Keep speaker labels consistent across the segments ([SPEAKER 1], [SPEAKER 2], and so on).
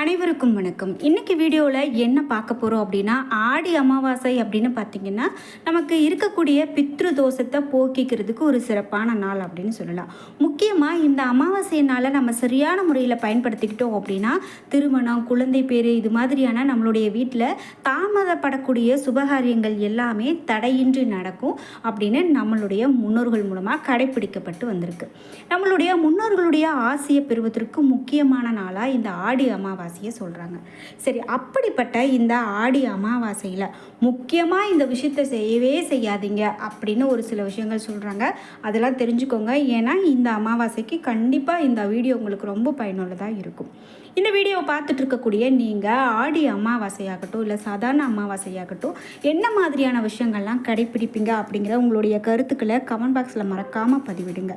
[SPEAKER 1] அனைவருக்கும் வணக்கம். இன்னைக்கு வீடியோவில் என்ன பார்க்க போகிறோம் அப்படின்னா ஆடி அமாவாசை அப்படின்னு பார்த்தீங்கன்னா நமக்கு இருக்கக்கூடிய பித்ரு தோஷத்தை போக்கிக்கிறதுக்கு ஒரு சிறப்பான நாள் அப்படின்னு சொல்லலாம். முக்கியமாக இந்த அமாவாசையினால் நம்ம சரியான முறையில் பயன்படுத்திக்கிட்டோம் அப்படின்னா திருமணம் குழந்தை பேர் இது மாதிரியான நம்மளுடைய வீட்டில் தாமதப்படக்கூடிய சுபகாரியங்கள் எல்லாமே தடையின்றி நடக்கும் அப்படின்னு நம்மளுடைய முன்னோர்கள் மூலமாக கடைபிடிக்கப்பட்டு வந்திருக்கு. நம்மளுடைய முன்னோர்களுடைய ஆசையை பெறுவதற்கு முக்கியமான நாளாக இந்த ஆடி அமாவாசை. அமாவாசையை சொல்கிறாங்க சரி அப்படிப்பட்ட இந்த ஆடி அமாவாசையில் முக்கியமாக இந்த விஷயத்த செய்யவே செய்யாதீங்க அப்படின்னு ஒரு சில விஷயங்கள் சொல்கிறாங்க அதெல்லாம் தெரிஞ்சுக்கோங்க. ஏன்னா இந்த அமாவாசைக்கு கண்டிப்பாக இந்த வீடியோ உங்களுக்கு ரொம்ப பயனுள்ளதாக இருக்கும். இந்த வீடியோவை பார்த்துட்டு இருக்கக்கூடிய நீங்கள் ஆடி அமாவாசையாகட்டும் இல்லை சாதாரண அமாவாசையாகட்டும் என்ன மாதிரியான விஷயங்கள்லாம் கடைப்பிடிப்பீங்க அப்படிங்கிற உங்களுடைய கருத்துக்களை கமெண்ட் பாக்ஸில் மறக்காமல் பதிவிடுங்க.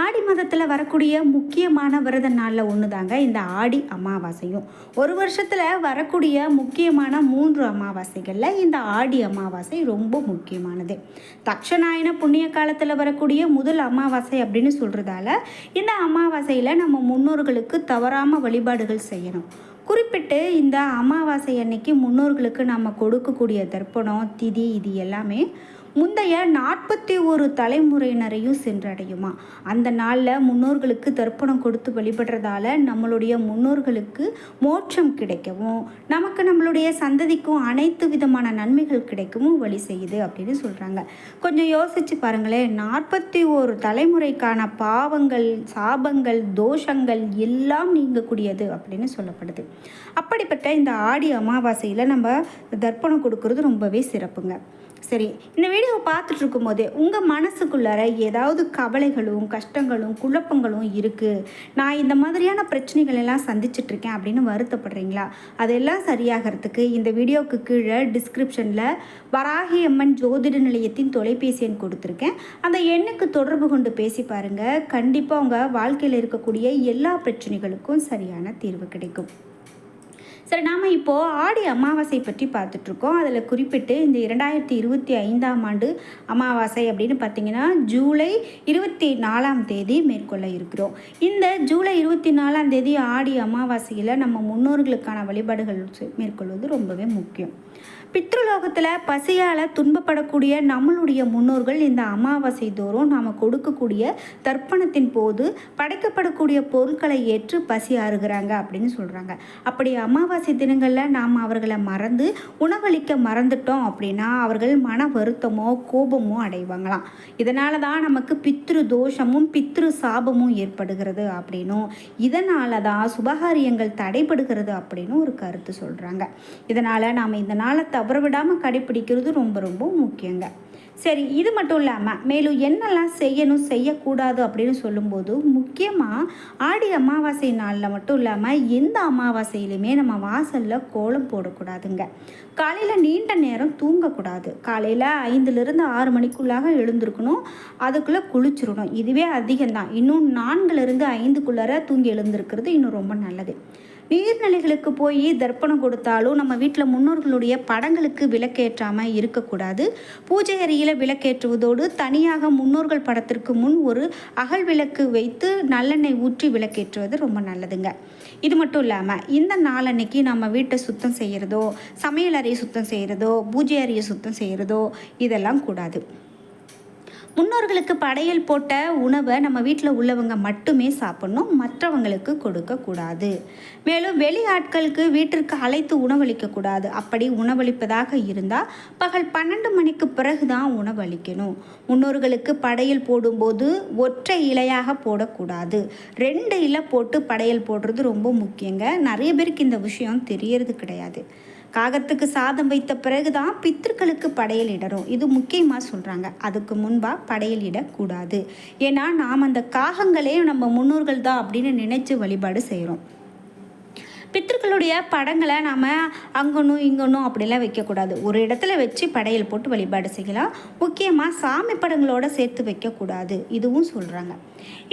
[SPEAKER 1] ஆடி மாதத்தில் வரக்கூடிய முக்கியமான விரத நாளில் ஒன்று தாங்க இந்த ஆடி அமாவாசையும். ஒரு வருஷத்தில் வரக்கூடிய முக்கியமான மூன்று அமாவாசைகளில் இந்த ஆடி அமாவாசை ரொம்ப முக்கியமானது. தக்ஷநாயன புண்ணிய காலத்தில் வரக்கூடிய முதல் அமாவாசை அப்படின்னு சொல்கிறதால இந்த அமாவாசையில் நம்ம முன்னோர்களுக்கு தவறாமல் வழிபாடுகள் செய்யணும். குறிப்பிட்டு இந்த அமாவாசை அன்னைக்கு முன்னோர்களுக்கு நம்ம கொடுக்கக்கூடிய தர்ப்பணம் திதி இது எல்லாமே முந்தைய நாற்பத்தி ஒரு தலைமுறையினரையும் சென்றடையுமா? அந்த நாளில் முன்னோர்களுக்கு தர்ப்பணம் கொடுத்து வழிபடுறதால நம்மளுடைய முன்னோர்களுக்கு மோட்சம் கிடைக்கவும் நமக்கு நம்மளுடைய சந்ததிக்கும் அனைத்து விதமான நன்மைகள் கிடைக்கவும் வழி செய்யுது அப்படின்னு சொல்கிறாங்க கொஞ்சம் யோசிச்சு பாருங்களேன். நாற்பத்தி ஒரு தலைமுறைக்கான பாவங்கள் சாபங்கள் தோஷங்கள் எல்லாம் நீங்கக்கூடியது அப்படின்னு சொல்லப்படுது. அப்படிப்பட்ட இந்த ஆடி அமாவாசையில் நம்ம தர்ப்பணம் கொடுக்கறது ரொம்பவே சிறப்புங்க. சரி இந்த வீடியோவை பார்த்துட்டு இருக்கும்போதே உங்கள் மனசுக்குள்ளார ஏதாவது கவலைகளும் கஷ்டங்களும் குழப்பங்களும் இருக்குது நான் இந்த மாதிரியான பிரச்சனைகள் எல்லாம் சந்திச்சிட்ருக்கேன் அப்படின்னு வருத்தப்படுறீங்களா? அதெல்லாம் சரியாகிறதுக்கு இந்த வீடியோவுக்கு கீழே டிஸ்கிரிப்ஷனில் வராகி அம்மன் ஜோதிட நிலையத்தின் தொலைபேசி எண் கொடுத்துருக்கேன். அந்த எண்ணுக்கு தொடர்பு கொண்டு பேசி பாருங்கள் கண்டிப்பாக உங்கள் வாழ்க்கையில் இருக்கக்கூடிய எல்லா பிரச்சனைகளுக்கும் சரியான தீர்வு கிடைக்கும். சரி நாம் இப்போது ஆடி அமாவாசை பற்றி பார்த்துட்ருக்கோம். அதில் குறிப்பிட்டு இந்த இரண்டாயிரத்தி இருபத்தி ஐந்தாம் ஆண்டு அமாவாசை அப்படின்னு பார்த்தீங்கன்னா ஜூலை இருபத்தி நாலாம் தேதி மேற்கொள்ள இருக்கிறோம். இந்த ஜூலை இருபத்தி நாலாம் தேதி ஆடி அமாவாசையில் நம்ம முன்னோர்களுக்கான வழிபாடுகள் மேற்கொள்வது ரொம்பவே முக்கியம். பித்ருலோகத்தில் பசியால் துன்பப்படக்கூடிய நம்மளுடைய முன்னோர்கள் இந்த அமாவாசை தோறும் நாம் கொடுக்கக்கூடிய தர்ப்பணத்தின் போது படைக்கப்படக்கூடிய பொருட்களை ஏற்று பசி ஆறுகிறாங்க அப்படின்னு சொல்கிறாங்க அப்படி அமாவாசை தினங்களில் நாம் அவர்களை மறந்து உணவளிக்க மறந்துட்டோம் அப்படின்னா அவர்கள் மன வருத்தமோ கோபமோ அடைவாங்களாம். இதனால தான் நமக்கு பித்ரு தோஷமும் பித்ரு சாபமும் ஏற்படுகிறது அப்படின்னும் இதனால தான் சுபகாரியங்கள் தடைபடுகிறது அப்படின்னு ஒரு கருத்து சொல்கிறாங்க இதனால் நாம் இந்த நாளை தவறவிடாமல் கடைப்பிடிக்கிறது ரொம்ப ரொம்ப முக்கியங்க. சரி இது மட்டும் இல்லாமல் மேலும் என்னெல்லாம் செய்யணும் செய்யக்கூடாது அப்படின்னு சொல்லும்போது முக்கியமாக ஆடி அமாவாசை நாளில் மட்டும் இல்லாமல் எந்த அமாவாசையிலுமே நம்ம வாசலில் கோலம் போடக்கூடாதுங்க. காலையில் நீண்ட நேரம் தூங்கக்கூடாது. காலையில் ஐந்துலேருந்து ஆறு மணிக்குள்ளாக எழுந்திருக்கணும். அதுக்குள்ளே குளிச்சிடணும். இதுவே அதிகம்தான். இன்னும் நான்குலேருந்து ஐந்துக்குள்ளார தூங்கி எழுந்திருக்கிறது இன்னும் ரொம்ப நல்லது. நீர்நிலைகளுக்கு போய் தர்ப்பணம் கொடுத்தாலும் நம்ம வீட்டில் முன்னோர்களுடைய படங்களுக்கு விளக்கேற்றாமல் இருக்கக்கூடாது. பூஜை அறையில் விளக்கேற்றுவதோடு தனியாக முன்னோர்கள் படத்திற்கு முன் ஒரு அகல் விளக்கு வைத்து நல்லெண்ணெய் ஊற்றி விளக்கேற்றுவது ரொம்ப நல்லதுங்க. இது மட்டும் இல்லாமல் இந்த நாளன்னைக்கு நம்ம வீட்டை சுத்தம் செய்கிறதோ சமையல் அறையை சுத்தம் செய்கிறதோ பூஜை அறையை சுத்தம் செய்கிறதோ இதெல்லாம் கூடாது. முன்னோர்களுக்கு படையல் போட்ட உணவை நம்ம வீட்டில் உள்ளவங்க மட்டுமே சாப்பிட்ணும் மற்றவங்களுக்கு கொடுக்கக்கூடாது மேலும் வெளி ஆட்களுக்கு வீட்டிற்கு அழைத்து உணவளிக்கக்கூடாது அப்படி உணவளிப்பதாக இருந்தால் பகல் பன்னெண்டு மணிக்கு பிறகு தான் உணவளிக்கணும். முன்னோர்களுக்கு படையல் போடும்போது ஒற்றை இலையாக போடக்கூடாது. ரெண்டு இலை போட்டு படையல் போடுறது ரொம்ப முக்கியங்க. நிறைய பேருக்கு இந்த விஷயம் தெரியறது கிடையாது. காகத்துக்கு சாதம் வைத்த பிறகு தான் பித்திருக்களுக்கு படையல் இது முக்கியமாக சொல்கிறாங்க அதுக்கு முன்பாக படையல் இடக்கூடாது. ஏன்னா நாம் அந்த காகங்களே நம்ம முன்னோர்கள் தான் அப்படின்னு நினைச்சு வழிபாடு செய்கிறோம் பித்தர்களுடைய படங்களை நாம் அங்கனும் இங்கனும் அப்படிலாம் வைக்கக்கூடாது. ஒரு இடத்துல வச்சு படையல் போட்டு வழிபாடு செய்யலாம். முக்கியமாக சாமி படங்களோட சேர்த்து வைக்கக்கூடாது. இதுவும் சொல்கிறாங்க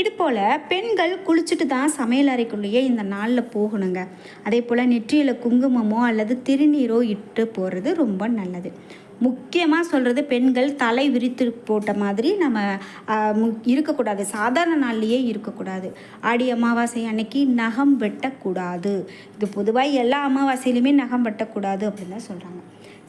[SPEAKER 1] இது போல் பெண்கள் குளிச்சுட்டு தான் சமையல் அறைக்குள்ளேயே இந்த நாளில் போகணுங்க. அதே போல் நெற்றியில் குங்குமமோ அல்லது திருநீரோ இட்டு போகிறது ரொம்ப நல்லது. முக்கியமாக சொல்கிறது பெண்கள் தலை விரித்து போட்ட மாதிரி நம்ம மு- இருக்கக்கூடாது. சாதாரண நாள்லேயே இருக்கக்கூடாது. ஆடி அமாவாசை அன்னைக்கு நகம் வெட்டக்கூடாது. இது பொதுவாக எல்லா அமாவாசையிலுமே நகம் வெட்டக்கூடாது அப்படின்னு தான் சொல்கிறாங்க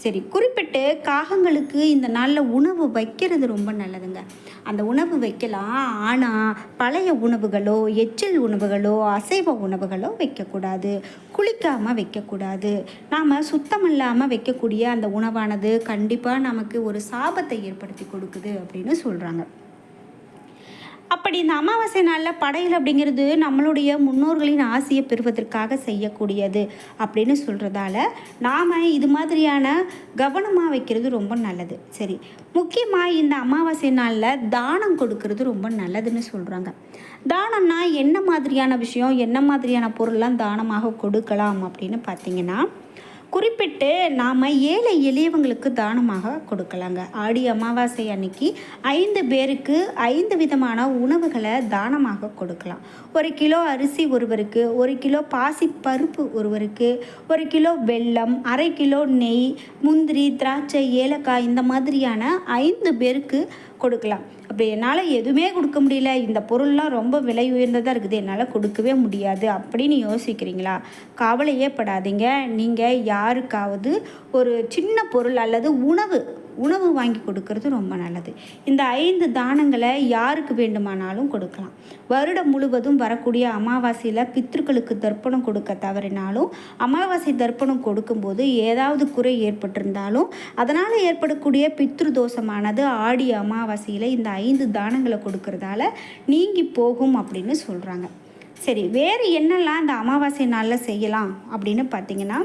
[SPEAKER 1] சரி குறிப்பிட்டு காகங்களுக்கு இந்த நாளில் உணவு வைக்கிறது ரொம்ப நல்லதுங்க. அந்த உணவு வைக்கலாம். ஆனால் பழைய உணவுகளோ எச்சில் உணவுகளோ அசைவ உணவுகளோ வைக்கக்கூடாது. குளிக்காமல் வைக்கக்கூடாது. நாம் சுத்தம் இல்லாமல் வைக்கக்கூடிய அந்த உணவானது கண்டிப்பாக நமக்கு ஒரு சாபத்தை ஏற்படுத்தி கொடுக்குது அப்படின்னு சொல்கிறாங்க அப்படி இந்த அமாவாசை நாளில் படையல் அப்படிங்கிறது நம்மளுடைய முன்னோர்களின் ஆசையை பெறுவதற்காக செய்யக்கூடியது அப்படின்னு சொல்கிறதால நாம் இது மாதிரியான கவனமாக வைக்கிறது ரொம்ப நல்லது. சரி முக்கியமாக இந்த அமாவாசை நாளில் தானம் கொடுக்கறது ரொம்ப நல்லதுன்னு சொல்கிறாங்க தானம்னா என்ன மாதிரியான விஷயம் என்ன மாதிரியான பொருள்லாம் தானமாக கொடுக்கலாம் அப்படின்னு பார்த்தீங்கன்னா குறிப்பிட்டு நாம் ஏழை எளியவங்களுக்கு தானமாக கொடுக்கலாங்க. ஆடி அமாவாசை அன்னைக்கு ஐந்து பேருக்கு ஐந்து விதமான உணவுகளை தானமாக கொடுக்கலாம். ஒரு கிலோ அரிசி ஒருவருக்கு ஒரு கிலோ பாசி பருப்பு ஒருவருக்கு ஒரு கிலோ வெல்லம் அரை கிலோ நெய் முந்திரி திராட்சை ஏலக்காய் இந்த மாதிரியான ஐந்து பேருக்கு கொடுக்கலாம். அப்படி என்னால் எதுவுமே கொடுக்க முடியல. இந்த பொருள்லாம் ரொம்ப விலை உயர்ந்ததாக இருக்குது. என்னால் கொடுக்கவே முடியாது அப்படின்னு யோசிக்கிறீங்களா? கவலையே படாதீங்க. நீங்கள் யாருக்காவது ஒரு சின்ன பொருள் அல்லது உணவு உணவு வாங்கி கொடுக்கறது ரொம்ப நல்லது. இந்த ஐந்து தானங்களை யாருக்கு வேண்டுமானாலும் கொடுக்கலாம். வருடம் முழுவதும் வரக்கூடிய அமாவாசையில் பித்ருக்களுக்கு தர்ப்பணம் கொடுக்க தவறினாலும் அமாவாசை தர்ப்பணம் கொடுக்கும்போது ஏதாவது குறை ஏற்பட்டிருந்தாலும் அதனால் ஏற்படக்கூடிய பித்ரு தோஷமானது ஆடி அமாவாசையில் இந்த ஐந்து தானங்களை கொடுக்கறதால நீங்கி போகும் அப்படின்னு சொல்கிறாங்க சரி வேறு என்னெல்லாம் இந்த அமாவாசை நாளில் செய்யலாம் அப்படின்னு பார்த்தீங்கன்னா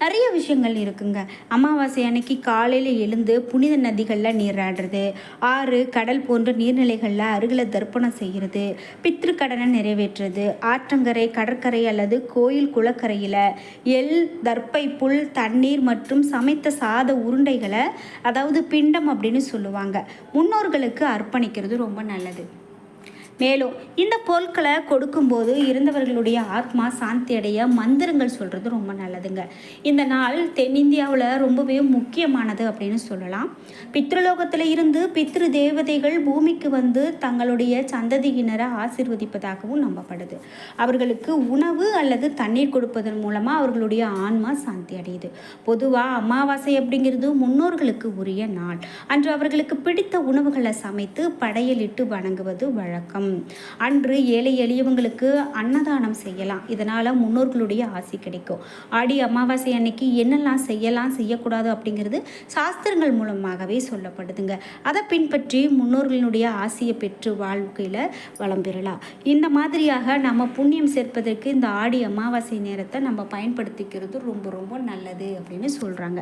[SPEAKER 1] நிறைய விஷயங்கள் இருக்குங்க. அமாவாசை அன்னைக்கு காலையில் எழுந்து புனித நதிகளில் நீராடுறது ஆறு கடல் போன்ற நீர்நிலைகளில் அருகில் தர்ப்பணம் செய்கிறது பித்திருக்கடனை நிறைவேற்றுறது ஆற்றங்கரை கடற்கரை அல்லது கோயில் குளக்கரையில் எள் தர்ப்பை புல் தண்ணீர் மற்றும் சமைத்த சாத உருண்டைகளை அதாவது பிண்டம் அப்படின்னு சொல்லுவாங்க. முன்னோர்களுக்கு அர்ப்பணிக்கிறது ரொம்ப நல்லது. மேலும் இந்த பொருட்களை கொடுக்கும்போது இருந்தவர்களுடைய ஆத்மா சாந்தி அடைய மந்திரங்கள் சொல்கிறது ரொம்ப நல்லதுங்க. இந்த நாள் தென்னிந்தியாவில் ரொம்பவே முக்கியமானது அப்படின்னு சொல்லலாம். பித்ருலோகத்தில் இருந்து பித்ரு தேவதைகள் பூமிக்கு வந்து தங்களுடைய சந்ததியினரை ஆசிர்வதிப்பதாகவும் நம்பப்படுது. அவர்களுக்கு உணவு அல்லது தண்ணீர் கொடுப்பதன் மூலமாக அவர்களுடைய ஆன்மா சாந்தி அடையுது. பொதுவாக அமாவாசை அப்படிங்கிறது முன்னோர்களுக்கு உரிய நாள். அன்று அவர்களுக்கு பிடித்த உணவுகளை சமைத்து படையலிட்டு வணங்குவது வழக்கம். அன்று ஏழை எளியவங்களுக்கு அன்னதானம் செய்யலாம். இதனால் முன்னோர்களுடைய ஆசி கிடைக்கும். ஆடி அமாவாசை அன்னைக்கு என்னெல்லாம் செய்யலாம் செய்யக்கூடாது அப்படிங்கிறது சாஸ்திரங்கள் மூலமாகவே சொல்லப்படுதுங்க. அதை பின்பற்றி முன்னோர்களினுடைய ஆசியை பெற்று வாழ்க்கையில் வளம் பெறலாம். இந்த மாதிரியாக நம்ம புண்ணியம் சேர்ப்பதற்கு இந்த ஆடி அமாவாசை நேரத்தை நம்ம பயன்படுத்திக்கிறது ரொம்ப ரொம்ப நல்லது அப்படின்னு சொல்கிறாங்க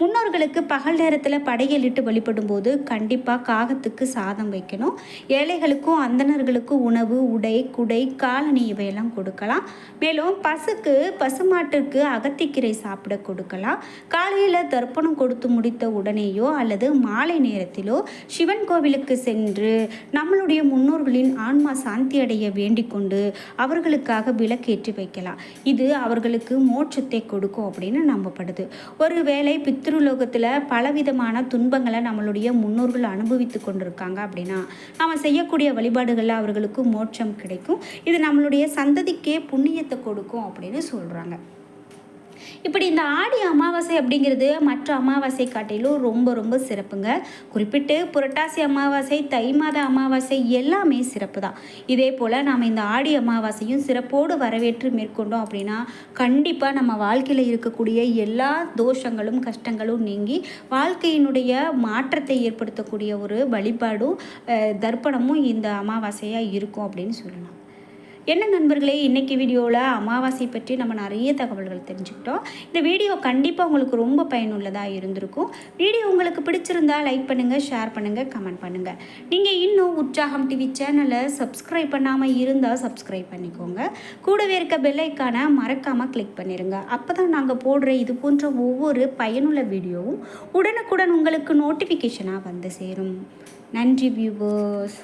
[SPEAKER 1] முன்னோர்களுக்கு பகல் நேரத்தில் படையலிட்டு வழிபடும் போது கண்டிப்பாக காகத்துக்கு சாதம் வைக்கணும். ஏழைகளுக்கும் அந்தணர்களுக்கும் உணவு உடை குடை காலணி இவையெல்லாம் கொடுக்கலாம். மேலும் பசுக்கு பசுமாட்டிற்கு அகத்திக்கீரை சாப்பிட கொடுக்கலாம். காலையில் தர்ப்பணம் கொடுத்து முடித்த உடனேயோ அல்லது மாலை நேரத்திலோ சிவன் கோவிலுக்கு சென்று நம்மளுடைய முன்னோர்களின் ஆன்மா சாந்தி அடைய வேண்டிக் கொண்டு அவர்களுக்காக விளக்கேற்றி வைக்கலாம். இது அவர்களுக்கு மோட்சத்தை கொடுக்கும் அப்படின்னு நம்பப்படுது. ஒருவேளை பித்ருலோகத்தில் பலவிதமான துன்பங்களை நம்மளுடைய முன்னோர்கள் அனுபவித்து கொண்டிருக்காங்க அப்படின்னா நாம் செய்யக்கூடிய வழிபாடுகளில் அவர்களுக்கு மோட்சம் கிடைக்கும். இது நம்மளுடைய சந்ததிக்கே புண்ணியத்தை கொடுக்கும் அப்படின்னு சொல்கிறாங்க இப்படி இந்த ஆடி அமாவாசை அப்படிங்கிறது மற்ற அமாவாசை காட்டிலும் ரொம்ப ரொம்ப சிறப்புங்க. குறிப்பிட்டு புரட்டாசி அமாவாசை தை மாத அமாவாசை எல்லாமே சிறப்பு தான். இதே போல் நாம் இந்த ஆடி அமாவாசையும் சிறப்போடு வரவேற்று மேற்கொண்டோம் அப்படின்னா கண்டிப்பாக நம்ம வாழ்க்கையில் இருக்கக்கூடிய எல்லா தோஷங்களும் கஷ்டங்களும் நீங்கி வாழ்க்கையினுடைய மாற்றத்தை ஏற்படுத்தக்கூடிய ஒரு வழிபாடும் தர்ப்பணமும் இந்த அமாவாசையாக இருக்கும் அப்படின்னு சொல்லலாம். என்ன நண்பர்களே இன்றைக்கி வீடியோவில் அமாவாசை பற்றி நம்ம நிறைய தகவல்கள் தெரிஞ்சுக்கிட்டோம். இந்த வீடியோ கண்டிப்பாக உங்களுக்கு ரொம்ப பயனுள்ளதாக இருந்திருக்கும். வீடியோ உங்களுக்கு பிடிச்சிருந்தா லைக் பண்ணுங்கள் ஷேர் பண்ணுங்கள் கமெண்ட் பண்ணுங்கள் நீங்கள் இன்னும் உற்சாகம் டிவி சேனலை சப்ஸ்கிரைப் பண்ணாமல் இருந்தால் சப்ஸ்கிரைப் பண்ணிக்கோங்க. கூடவே இருக்க பெல்லைக்கான மறக்காமல் கிளிக் பண்ணிடுங்க அப்போ தான் நாங்கள் போடுற இது போன்ற ஒவ்வொரு பயனுள்ள வீடியோவும் உடனுக்குடன் உங்களுக்கு நோட்டிஃபிகேஷனாக வந்து சேரும். நன்றி வியூவர்ஸ்